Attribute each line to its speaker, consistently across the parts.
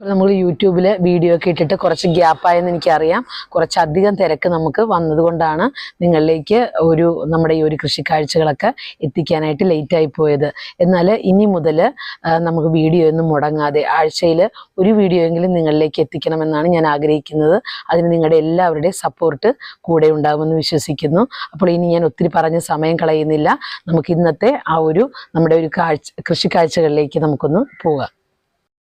Speaker 1: അപ്പോൾ നമ്മൾ യൂട്യൂബിൽ വീഡിയോ ഒക്കെ ഇട്ടിട്ട് കുറച്ച് ഗ്യാപ്പായെന്ന് എനിക്കറിയാം. കുറച്ചധികം തിരക്ക് നമുക്ക് വന്നതുകൊണ്ടാണ് നിങ്ങളിലേക്ക് ഒരു നമ്മുടെ ഈ ഒരു കൃഷിക്കാഴ്ചകളൊക്കെ എത്തിക്കാനായിട്ട് ലേറ്റായി പോയത്. എന്നാൽ ഇനി മുതൽ നമുക്ക് വീഡിയോ ഒന്നും മുടങ്ങാതെ ആഴ്ചയിൽ ഒരു വീഡിയോ എങ്കിലും നിങ്ങളിലേക്ക് എത്തിക്കണമെന്നാണ് ഞാൻ ആഗ്രഹിക്കുന്നത്. അതിന് നിങ്ങളുടെ എല്ലാവരുടെയും സപ്പോർട്ട് കൂടെ ഉണ്ടാകുമെന്ന് വിശ്വസിക്കുന്നു. അപ്പോൾ ഇനി ഞാൻ ഒത്തിരി പറഞ്ഞ് സമയം കളയുന്നില്ല. നമുക്ക് ഇന്നത്തെ ആ ഒരു നമ്മുടെ ഒരു കാഴ്ച കൃഷിക്കാഴ്ചകളിലേക്ക് നമുക്കൊന്ന് പോകാം.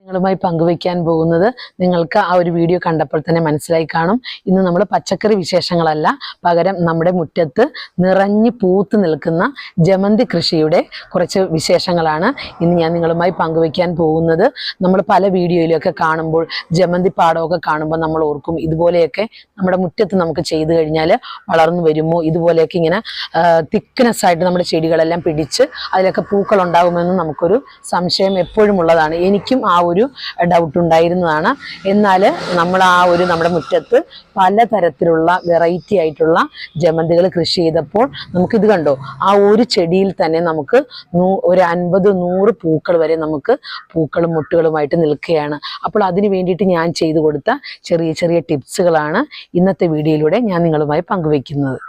Speaker 1: നിങ്ങളുമായി പങ്കുവയ്ക്കാൻ പോകുന്നത് നിങ്ങൾക്ക് ആ ഒരു വീഡിയോ കണ്ടപ്പോൾ തന്നെ മനസ്സിലായി കാണും. ഇന്ന് നമ്മൾ പച്ചക്കറി വിശേഷങ്ങളല്ല പകരം നമ്മുടെ മുറ്റത്ത് നിറഞ്ഞു പൂത്ത് നിൽക്കുന്ന ജമന്തി കൃഷിയുടെ കുറച്ച് വിശേഷങ്ങളാണ് ഇന്ന് ഞാൻ നിങ്ങളുമായി പങ്കുവയ്ക്കാൻ പോകുന്നത്. നമ്മൾ പല വീഡിയോയിലൊക്കെ കാണുമ്പോൾ ജമന്തി പാടമൊക്കെ കാണുമ്പോൾ നമ്മൾ ഓർക്കും ഇതുപോലെയൊക്കെ നമ്മുടെ മുറ്റത്ത് നമുക്ക് ചെയ്തു കഴിഞ്ഞാൽ വളർന്നു വരുമോ? ഇതുപോലെയൊക്കെ ഇങ്ങനെ തിക്നെസ് ആയിട്ട് നമ്മുടെ ചെടികളെല്ലാം പിടിച്ച് അതിലൊക്കെ പൂക്കൾ ഉണ്ടാകുമെന്ന് നമുക്കൊരു സംശയം എപ്പോഴും ഉള്ളതാണ്. എനിക്കും ആ ഒരു ഡൗട്ട് ഉണ്ടായിരുന്നതാണ്. എന്നാൽ നമ്മൾ ആ ഒരു നമ്മുടെ മുറ്റത്ത് പലതരത്തിലുള്ള വെറൈറ്റി ആയിട്ടുള്ള ജമന്തികൾ കൃഷി ചെയ്തപ്പോൾ നമുക്കിത് കണ്ടോ. ആ ഒരു ചെടിയിൽ തന്നെ നമുക്ക് ഒരു അൻപത് നൂറ് പൂക്കൾ വരെ നമുക്ക് പൂക്കളും മുട്ടുകളുമായിട്ട് നിൽക്കുകയാണ്. അപ്പോൾ അതിന് വേണ്ടിയിട്ട് ഞാൻ ചെയ്തു കൊടുത്ത ചെറിയ ചെറിയ ടിപ്സുകളാണ് ഇന്നത്തെ വീഡിയോയിലൂടെ ഞാൻ നിങ്ങളുമായി പങ്കുവയ്ക്കുന്നത്.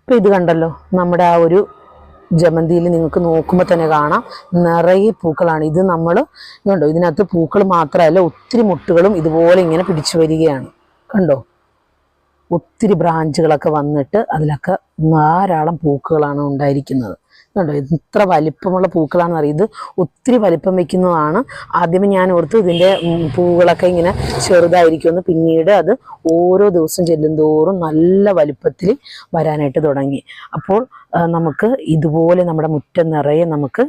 Speaker 1: അപ്പോൾ ഇത് കണ്ടല്ലോ നമ്മുടെ ആ ഒരു ജമന്തിയിൽ നിങ്ങൾക്ക് നോക്കുമ്പോൾ തന്നെ കാണാം. നിറയെ പൂക്കളാണ്. ഇത് നമ്മൾ കണ്ടോ? ഇതിനകത്ത് പൂക്കൾ മാത്രമല്ല ഒത്തിരി മുട്ടുകളും ഇതുപോലെ ഇങ്ങനെ പിടിച്ചു വരികയാണ്. കണ്ടോ? ഒത്തിരി ബ്രാഞ്ചുകളൊക്കെ വന്നിട്ട് അതിലൊക്കെ ധാരാളം പൂക്കളാണ് ഉണ്ടായിരിക്കുന്നത്. കണ്ടോ? ഇത്ര വലിപ്പമുള്ള പൂക്കളാണെന്ന് അറിയാം. ഇത് ഒത്തിരി വലിപ്പം വെക്കുന്നതാണ് ആദ്യമേ ഞാൻ ഓർത്ത് ഇതിന്റെ പൂക്കളൊക്കെ ഇങ്ങനെ ചെറുതായിരിക്കുമെന്ന് പിന്നീട് അത് ഓരോ ദിവസം ചെല്ലുന്തോറും നല്ല വലിപ്പത്തിൽ വരാനായിട്ട് തുടങ്ങി. അപ്പോൾ നമുക്ക് ഇതുപോലെ നമ്മുടെ മുറ്റം നിറയെ നമുക്ക്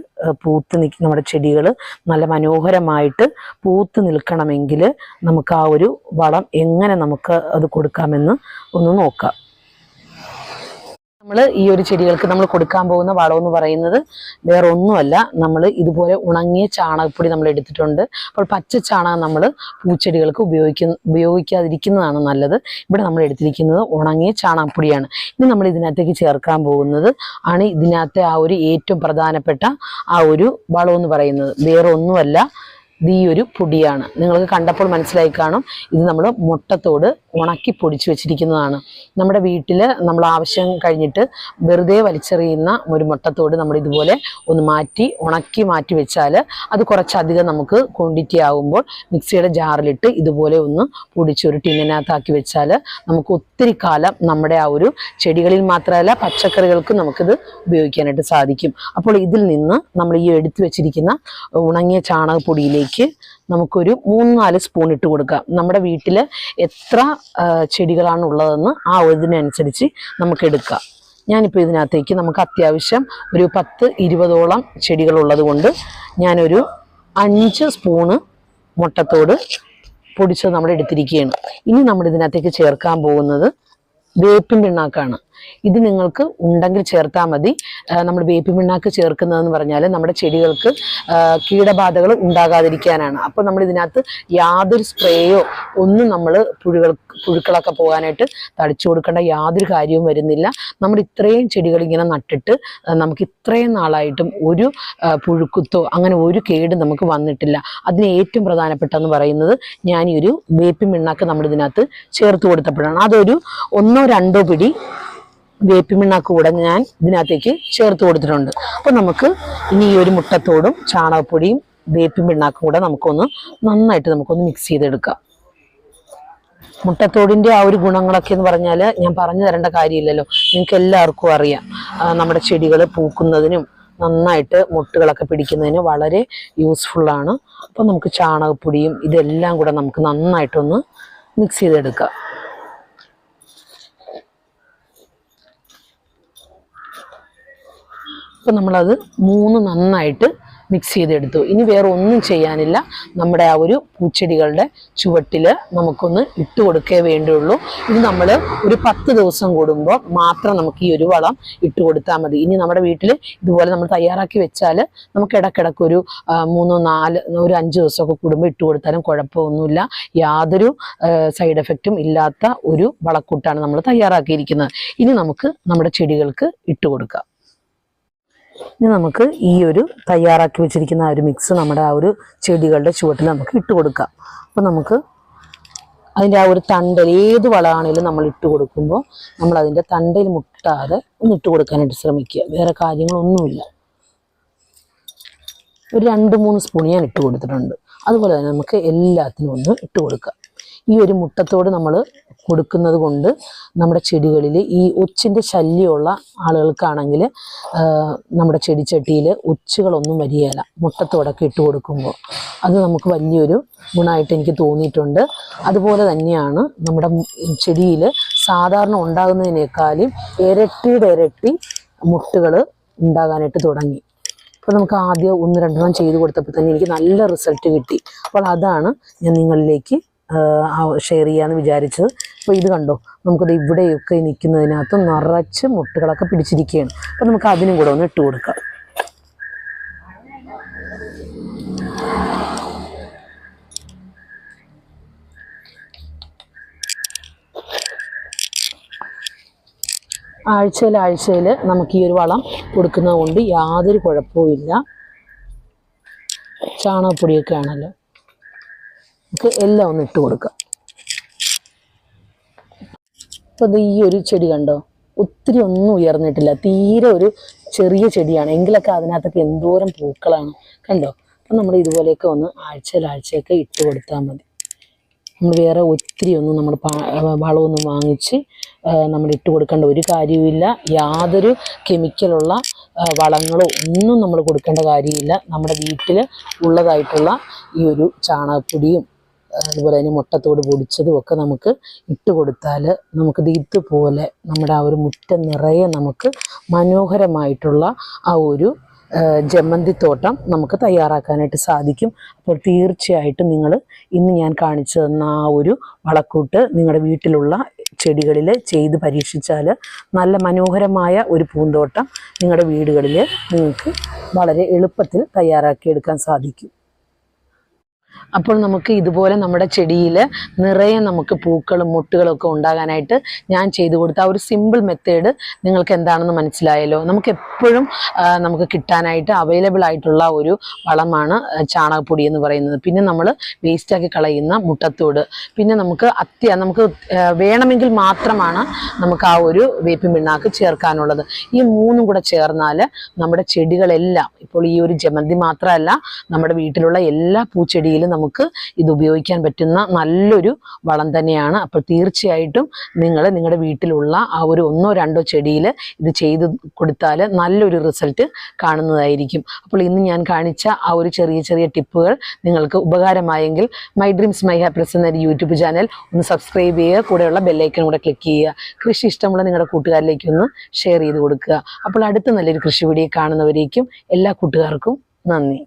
Speaker 1: പൂത്ത് നിൽക്കുന്ന നമ്മുടെ ചെടികൾ നല്ല മനോഹരമായിട്ട് പൂത്ത് നിൽക്കണമെങ്കിൽ നമുക്ക് ആ ഒരു വളം എങ്ങനെ നമുക്ക് അത് കൊടുക്കാമെന്ന് ഒന്ന് നോക്കാം. നമ്മൾ ഈ ഒരു ചെടികൾക്ക് നമ്മൾ കൊടുക്കാൻ പോകുന്ന വളം എന്ന് പറയുന്നത് വേറെ ഒന്നുമല്ല നമ്മൾ ഇതുപോലെ ഉണങ്ങിയ ചാണകപ്പൊടി നമ്മൾ എടുത്തിട്ടുണ്ട്. അപ്പോൾ പച്ച ചാണകം നമ്മൾ പൂച്ചെടികൾക്ക് ഉപയോഗിക്കുന്ന ഉപയോഗിക്കാതിരിക്കുന്നതാണ് നല്ലത്. ഇവിടെ നമ്മൾ എടുത്തിരിക്കുന്നത് ഉണങ്ങിയ ചാണകപ്പൊടിയാണ്. ഇനി നമ്മൾ ഇതിനകത്തേക്ക് ചേർക്കാൻ പോകുന്നത് ആണ് ഇതിനകത്തെ ആ ഒരു ഏറ്റവും പ്രധാനപ്പെട്ട ആ ഒരു വളം എന്ന് പറയുന്നത്. വേറെ ഒന്നുമല്ല ഇത് ഈ ഒരു പൊടിയാണ്. നിങ്ങൾക്ക് കണ്ടപ്പോൾ മനസ്സിലായി കാണും. ഇത് നമ്മൾ മുട്ടത്തോട് ഉണക്കി പൊടിച്ചു വെച്ചിരിക്കുന്നതാണ്. നമ്മുടെ വീട്ടിൽ നമ്മൾ ആവശ്യം കഴിഞ്ഞിട്ട് വെറുതെ വലിച്ചെറിയുന്ന ഒരു മുട്ടത്തോട് നമ്മൾ ഇതുപോലെ ഒന്ന് മാറ്റി ഉണക്കി മാറ്റി വെച്ചാൽ അത് കുറച്ചധികം നമുക്ക് ക്വാണ്ടിറ്റി ആകുമ്പോൾ മിക്സിയുടെ ജാറിലിട്ട് ഇതുപോലെ ഒന്ന് പൊടിച്ച് ഒരു ടിന്നിനകത്താക്കി വെച്ചാൽ നമുക്ക് ഒത്തിരി കാലം നമ്മുടെ ആ ഒരു ചെടികളിൽ മാത്രമല്ല പച്ചക്കറികൾക്കും നമുക്കിത് ഉപയോഗിക്കാനായിട്ട് സാധിക്കും. അപ്പോൾ ഇതിൽ നിന്ന് നമ്മൾ ഈ എടുത്തു വെച്ചിരിക്കുന്ന ഉണങ്ങിയ ചാണകപ്പൊടിയിലേക്ക് നമുക്കൊരു മൂന്ന് നാല് സ്പൂൺ ഇട്ട് കൊടുക്കാം. നമ്മുടെ വീട്ടിൽ എത്ര ചെടികളാണ് ഉള്ളതെന്ന് ആ ഇതിനനുസരിച്ച് നമുക്ക് എടുക്കാം. ഞാനിപ്പോൾ ഇതിനകത്തേക്ക് നമുക്ക് അത്യാവശ്യം ഒരു പത്ത് ഇരുപതോളം ചെടികളുള്ളത് കൊണ്ട് ഞാനൊരു അഞ്ച് സ്പൂണ് മുട്ടത്തോട് പൊടിച്ചത് നമ്മൾ എടുത്തിരിക്കുകയാണ്. ഇനി നമ്മൾ ഇതിനകത്തേക്ക് ചേർക്കാൻ പോകുന്നത് വേപ്പിൻ പിണ്ണാക്കാണ് ഇത് നിങ്ങൾക്ക് ഉണ്ടെങ്കിൽ ചേർത്താൽ മതി. നമ്മൾ വേപ്പി പിണ്ണാക്ക് ചേർക്കുന്നതെന്ന് പറഞ്ഞാൽ നമ്മുടെ ചെടികൾക്ക് കീടബാധകൾ ഉണ്ടാകാതിരിക്കാനാണ്. അപ്പോൾ നമ്മൾ ഇതിനകത്ത് യാതൊരു സ്പ്രേയോ ഒന്നും നമ്മൾ പുഴുകൾ പുഴുക്കളൊക്കെ പോകാനായിട്ട് തടിച്ചു കൊടുക്കേണ്ട യാതൊരു കാര്യവും വരുന്നില്ല. നമ്മൾ ഇത്രയും ചെടികൾ ഇങ്ങനെ നട്ടിട്ട് നമുക്ക് ഇത്രയും നാളായിട്ടും ഒരു പുഴുക്കുത്തോ അങ്ങനെ ഒരു കേട് നമുക്ക് വന്നിട്ടില്ല. അതിന് ഏറ്റവും പ്രധാനപ്പെട്ടെന്ന് പറയുന്നത് ഞാൻ ഈ ഒരു വേപ്പി പിണ്ണാക്ക് നമ്മൾ ഇതിനകത്ത് ചേർത്ത് കൊടുത്തപ്പോഴാണ്. അതൊരു ഒന്നോ രണ്ടോ പിടി വേപ്പിൻ പിണ്ണാക്ക് കൂടെ ഞാൻ ഇതിനകത്തേക്ക് ചേർത്ത് കൊടുത്തിട്ടുണ്ട്. അപ്പോൾ നമുക്ക് ഇനി ഈ ഒരു മുട്ടത്തോടും ചാണകപ്പൊടിയും വേപ്പിൻ കൂടെ നമുക്കൊന്ന് നന്നായിട്ട് നമുക്കൊന്ന് മിക്സ് ചെയ്തെടുക്കാം. മുട്ടത്തോടിന്റെ ആ ഒരു ഗുണങ്ങളൊക്കെ എന്ന് പറഞ്ഞാൽ ഞാൻ പറഞ്ഞു തരേണ്ട കാര്യമില്ലല്ലോ. നിങ്ങൾക്ക് എല്ലാവർക്കും അറിയാം. നമ്മുടെ ചെടികൾ പൂക്കുന്നതിനും നന്നായിട്ട് മുട്ടുകളൊക്കെ പിടിക്കുന്നതിന് വളരെ യൂസ്ഫുള്ളാണ് അപ്പം നമുക്ക് ചാണകപ്പൊടിയും ഇതെല്ലാം കൂടെ നമുക്ക് നന്നായിട്ടൊന്ന് മിക്സ് ചെയ്തെടുക്കാം. അപ്പം നമ്മളത് മൂന്ന് നന്നായിട്ട് മിക്സ് ചെയ്തെടുത്തു. ഇനി വേറെ ഒന്നും ചെയ്യാനില്ല. നമ്മുടെ ആ ഒരു പൂച്ചെടികളുടെ ചുവട്ടിൽ നമുക്കൊന്ന് ഇട്ട് കൊടുക്കേ വേണ്ടിയുള്ളൂ. ഇനി നമ്മൾ ഒരു പത്ത് ദിവസം കൂടുമ്പോൾ മാത്രം നമുക്ക് ഈ ഒരു വളം ഇട്ട് കൊടുത്താൽ മതി. ഇനി നമ്മുടെ വീട്ടിൽ ഇതുപോലെ നമ്മൾ തയ്യാറാക്കി വെച്ചാൽ നമുക്ക് ഇടക്കിടക്ക് ഒരു മൂന്നോ നാല് ഒരു അഞ്ച് ദിവസമൊക്കെ കൂടുമ്പോൾ ഇട്ട് കൊടുത്താലും കുഴപ്പമൊന്നുമില്ല. യാതൊരു സൈഡ് എഫക്റ്റും ഇല്ലാത്ത ഒരു വളക്കൂട്ടാണ് നമ്മൾ തയ്യാറാക്കിയിരിക്കുന്നത്. ഇനി നമുക്ക് നമ്മുടെ ചെടികൾക്ക് ഇട്ട് കൊടുക്കാം. ഇനി നമുക്ക് ഈ ഒരു തയ്യാറാക്കി വെച്ചിരിക്കുന്ന ആ ഒരു മിക്സ് നമ്മുടെ ആ ഒരു ചെടികളുടെ ചുവട്ടിൽ നമുക്ക് ഇട്ട് കൊടുക്കാം. അപ്പോൾ നമുക്ക് അതിന്റെ ആ ഒരു തണ്ടൽ ഏത് വളമാണെങ്കിലും നമ്മൾ ഇട്ട് കൊടുക്കുമ്പോൾ നമ്മൾ അതിന്റെ തണ്ടയിൽ മുട്ടാതെ ഒന്ന് ഇട്ട് കൊടുക്കാനായിട്ട് ശ്രമിക്കുക. വേറെ കാര്യങ്ങളൊന്നുമില്ല. ഒരു രണ്ട് മൂന്ന് സ്പൂൺ ഞാൻ ഇട്ട് കൊടുത്തിട്ടുണ്ട്. അതുപോലെ തന്നെ നമുക്ക് എല്ലാത്തിനും ഒന്ന് ഇട്ട് കൊടുക്കാം. ഈ ഒരു മുട്ടത്തോട് നമ്മൾ കൊടുക്കുന്നത് കൊണ്ട് നമ്മുടെ ചെടികളിൽ ഈ ഒച്ചിന്റെ ശല്യമുള്ള ആളുകൾക്കാണെങ്കിൽ നമ്മുടെ ചെടിച്ചട്ടിയിൽ ഒച്ചുകളൊന്നും വരികയില്ല മുട്ടത്തോടൊക്കെ ഇട്ട് കൊടുക്കുമ്പോൾ അത് നമുക്ക് വലിയൊരു ഗുണമായിട്ട് എനിക്ക് തോന്നിയിട്ടുണ്ട്. അതുപോലെ തന്നെയാണ് നമ്മുടെ ചെടിയിൽ സാധാരണ ഉണ്ടാകുന്നതിനേക്കാളും ഇരട്ടിയുടെ ഇരട്ടി മുട്ടുകൾ ഉണ്ടാകാനായിട്ട് തുടങ്ങി. അപ്പോൾ നമുക്ക് ആദ്യം ഒന്ന് രണ്ടെണ്ണം ചെയ്ത് കൊടുത്തപ്പോൾ തന്നെ എനിക്ക് നല്ല റിസൾട്ട് കിട്ടി. അപ്പോൾ അതാണ് ഞാൻ നിങ്ങളിലേക്ക് ഷെയർ ചെയ്യാന്ന് വിചാരിച്ചത്. അപ്പോൾ ഇത് കണ്ടോ? നമുക്കത് ഇവിടെയൊക്കെ നിൽക്കുന്നതിനകത്ത് നിറച്ച് മുട്ടുകളൊക്കെ പിടിച്ചിരിക്കുകയാണ്. അപ്പോൾ നമുക്ക് അതിനും കൂടെ ഒന്ന് ഇട്ട് കൊടുക്കാം. ആഴ്ചയിൽ ആഴ്ചയിൽ നമുക്ക് ഈ ഒരു വളം കൊടുക്കുന്നത് കൊണ്ട് യാതൊരു കുഴപ്പവും ഇല്ല ചാണകപ്പൊടിയൊക്കെ ആണല്ലോ. നമുക്ക് എല്ലാം ഒന്ന് ഇട്ട് കൊടുക്കാം. അപ്പോൾ ഈ ഒരു ചെടി കണ്ടോ? ഒത്തിരി ഒന്നും ഉയർന്നിട്ടില്ല. തീരെ ഒരു ചെറിയ ചെടിയാണ്. എങ്കിലൊക്കെ അതിനകത്തൊക്കെ എന്തോരം പൂക്കളാണ്. കണ്ടോ? അപ്പം നമ്മൾ ഇതുപോലെയൊക്കെ ഒന്ന് ആഴ്ചയിൽ ആഴ്ചയൊക്കെ ഇട്ട് കൊടുത്താൽ മതി. നമ്മൾ വേറെ ഒത്തിരി ഒന്നും നമ്മൾ വളമൊന്നും വാങ്ങിച്ച് നമ്മൾ ഇട്ട് കൊടുക്കേണ്ട ഒരു കാര്യവുമില്ല. യാതൊരു കെമിക്കലുള്ള വളങ്ങളോ ഒന്നും നമ്മൾ കൊടുക്കേണ്ട കാര്യമില്ല. നമ്മുടെ വീട്ടിൽ ഉള്ളതായിട്ടുള്ള ഈ ഒരു ചാണകപ്പൊടിയും അതുപോലെ തന്നെ മുട്ടത്തോട് പൊടിച്ചതും ഒക്കെ നമുക്ക് ഇട്ട് കൊടുത്താൽ നമുക്ക് ഇതുപോലെ നമ്മുടെ ആ ഒരു മുറ്റം നിറയെ നമുക്ക് മനോഹരമായിട്ടുള്ള ആ ഒരു ജമന്തിത്തോട്ടം നമുക്ക് തയ്യാറാക്കാനായിട്ട് സാധിക്കും. അപ്പോൾ തീർച്ചയായിട്ടും നിങ്ങൾ ഇന്ന് ഞാൻ കാണിച്ചു തന്ന ആ ഒരു വളക്കൂട്ട് നിങ്ങളുടെ വീട്ടിലുള്ള ചെടികളിൽ ചെയ്ത് പരീക്ഷിച്ചാൽ നല്ല മനോഹരമായ ഒരു പൂന്തോട്ടം നിങ്ങളുടെ വീടുകളിൽ നിങ്ങൾക്ക് വളരെ എളുപ്പത്തിൽ തയ്യാറാക്കിയെടുക്കാൻ സാധിക്കും. അപ്പോൾ നമുക്ക് ഇതുപോലെ നമ്മുടെ ചെടിയിൽ നിറയെ നമുക്ക് പൂക്കളും മുട്ടുകളൊക്കെ ഉണ്ടാകാനായിട്ട് ഞാൻ ചെയ്തു കൊടുത്ത ആ ഒരു സിമ്പിൾ മെത്തേഡ് നിങ്ങൾക്ക് എന്താണെന്ന് മനസ്സിലായല്ലോ. നമുക്ക് എപ്പോഴും നമുക്ക് കിട്ടാനായിട്ട് അവൈലബിൾ ആയിട്ടുള്ള ഒരു വളമാണ് ചാണകപ്പൊടി എന്ന് പറയുന്നത്. പിന്നെ നമ്മൾ വേസ്റ്റാക്കി കളയുന്ന മുട്ടത്തോട്. പിന്നെ നമുക്ക് അത്യ നമുക്ക് വേണമെങ്കിൽ മാത്രമാണ് നമുക്ക് ആ ഒരു വേപ്പിൻ പിണ്ണാക്ക് ചേർക്കാനുള്ളത്. ഈ മൂന്നും കൂടെ ചേർന്നാൽ നമ്മുടെ ചെടികളെല്ലാം ഇപ്പോൾ ഈ ഒരു ജമന്തി മാത്രമല്ല നമ്മുടെ വീട്ടിലുള്ള എല്ലാ പൂച്ചെടിയിലും നമുക്ക് ഇത് ഉപയോഗിക്കാൻ പറ്റുന്ന നല്ലൊരു വളം തന്നെയാണ്. അപ്പോൾ തീർച്ചയായിട്ടും നിങ്ങൾ നിങ്ങളുടെ വീട്ടിലുള്ള ആ ഒരു ഒന്നോ രണ്ടോ ചെടിയിൽ ഇത് ചെയ്ത് കൊടുത്താൽ നല്ലൊരു റിസൾട്ട് കാണുന്നതായിരിക്കും. അപ്പോൾ ഇന്ന് ഞാൻ കാണിച്ച ആ ഒരു ചെറിയ ചെറിയ ടിപ്പുകൾ നിങ്ങൾക്ക് ഉപകാരമായെങ്കിൽ മൈ ഡ്രീംസ് മൈ ഹാപ്പിനെസ് എന്ന യൂട്യൂബ് ചാനൽ ഒന്ന് സബ്സ്ക്രൈബ് ചെയ്യുക കൂടെയുള്ള ബെല്ലൈക്കൺ കൂടെ ക്ലിക്ക് ചെയ്യുക. കൃഷി ഇഷ്ടമുള്ള നിങ്ങളുടെ കൂട്ടുകാരിലേക്ക് ഒന്ന് ഷെയർ ചെയ്ത് കൊടുക്കുക. അപ്പോൾ അടുത്ത നല്ലൊരു കൃഷി വീഡിയോ കാണുന്നവരേക്കും എല്ലാ കൂട്ടുകാർക്കും നന്ദി.